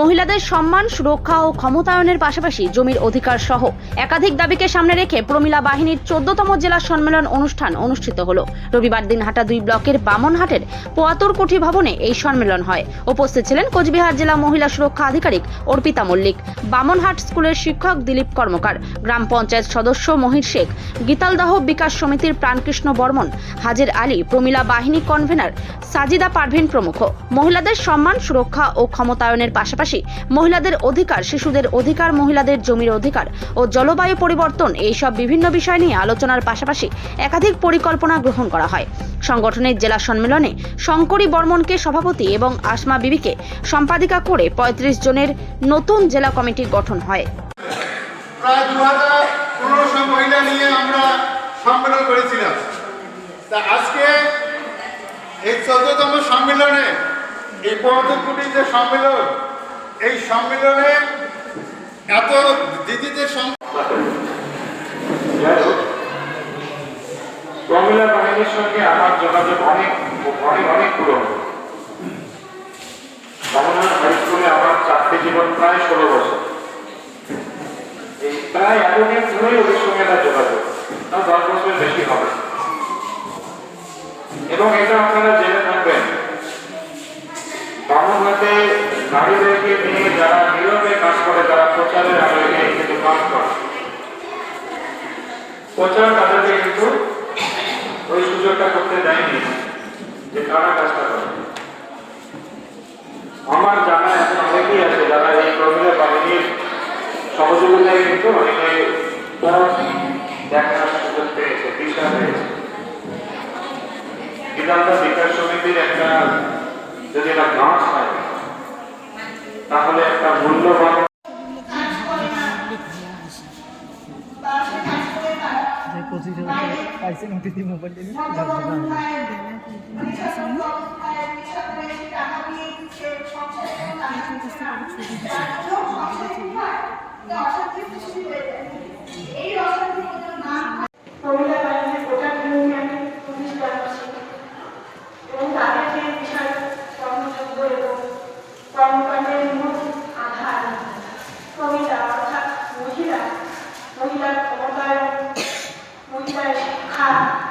মহিলাদের সম্মান, সুরক্ষা ও ক্ষমতায়নের পাশাপাশি জমির অধিকার সহ একাধিক দাবিকে সামনে রেখে প্রমিলা বাহিনীর চোদ্দতম জেলা সম্মেলন অনুষ্ঠান অনুষ্ঠিত হলো। রবিবার দিনহাটা দুই ব্লকের বামনহাটের পোয়াতুর কুঠি ভবনে এই সম্মেলন হয়। উপস্থিত ছিলেন কোচবিহার জেলা মহিলা সুরক্ষা আধিকারিক অর্পিতা মল্লিক, বামনহাট স্কুলের শিক্ষক দিলীপ কর্মকার, গ্রাম পঞ্চায়েত সদস্য মহির শেখ গীতালদাহ বিকাশ সমিতির প্রাণকৃষ্ণ বর্মন, হাজির আলী, প্রমিলা বাহিনী কনভেনার, সাজিদা পারভিন প্রমুখ। মহিলাদের সম্মান, সুরক্ষা ও ক্ষমতায়নের পাশাপাশি মহিলাদের অধিকার, শিশুদের অধিকার, মহিলাদের জমির অধিকার ও জলবায়ু পরিবর্তন, এইসব বিভিন্ন বিষয় নিয়ে আলোচনার পাশাপাশি একাধিক পরিকল্পনা গ্রহণ করা হয়। সংগঠনের জেলা সম্মেলনে শঙ্করী বর্মনকে সভাপতি এবং আসমা বিবিকে সম্পাদিকা করে পঁয়ত্রিশ জনের নতুন জেলা কমিটি গঠন হয়। সম্মেলন করেছিলাম। তা আজকে এই চোদ্দতম সম্মেলনে এই পৌরকুটির যে সম্মেলন এই সম্মেলনে এত দিদিদের প্রমিলা বাহিনীর সঙ্গে আমার যোগাযোগ অনেক অনেক অনেক পুরনো। কমলনাথ হাই স্কুলে আমার চাকরি জীবন প্রায় ষোলো বছর। এই প্রায় এতদিন ধরেই ওদের সঙ্গে তার যোগাযোগ তাও দশ বছরের বেশি হবে। এবং এটা আপনারা জেনে থাকবেন নারীদেরকে নিয়ে যারা নীরবে কাজ করে, তারা প্রচারের আলোকে কিন্তু কাজ করে। প্রচার তাদেরকে কিন্তু ওই সুযোগটা করতে দেয়নি যে কারা কাজটা করে। আমার জানা এখন অনেকেই আছে যারা এই প্রমিলা বাহিনীর সহযোগিতায় কিন্তু অনেকে দেখার সুযোগ পেয়েছে দিশা পেয়েছে। বিধানটা বিকাশ সমিতির একটা যদি একটা গাছ হয়, তাহলে একটা মূল্যবান যে পঁচিশ হাজার পাইছে Obrigada.